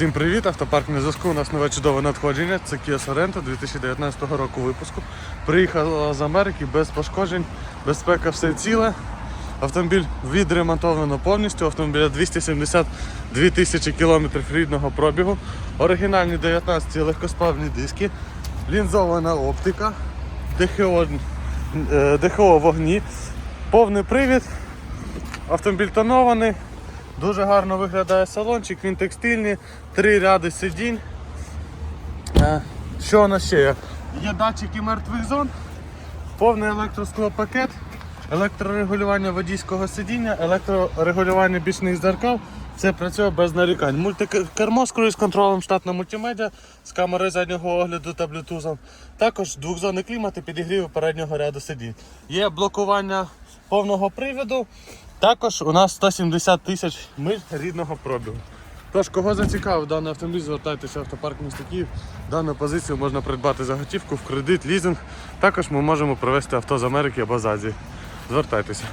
Всім привіт! Автопарк на зв'язку. У нас нове чудове надходження. Це Kia Sorento 2019 року випуску. Приїхала з Америки без пошкоджень, безпека все ціле. Автомобіль відремонтовано повністю. Автомобіля 272 тисячі кілометрів рідного пробігу. Оригінальні 19 легкосплавні диски, лінзована оптика, ДХО, е, ДХО вогні, повний привід. Автомобіль тонований, дуже гарно виглядає салончик, він текстильний, три ряди сидінь. Е, Що у нас ще є? Є датчики мертвих зон, повний електросклопакет, електрорегулювання водійського сидіння, електрорегулювання бічних зеркал. Це працює без нарікань. Мультикермо з круїз-контролем, штатна мультимедіа з камерою заднього огляду та блютузом. Також двохзонний клімат і підігрів переднього ряду сидінь. Є блокування повного приводу. Також у нас 170 тисяч миль рідного пробігу. Тож, кого зацікавив даний автомобіль, звертайтеся в автопарк міста Київ. Дану позицію можна придбати за готівку в кредит, лізинг. Також ми можемо привезти авто з Америки або з Азії. Звертайтеся.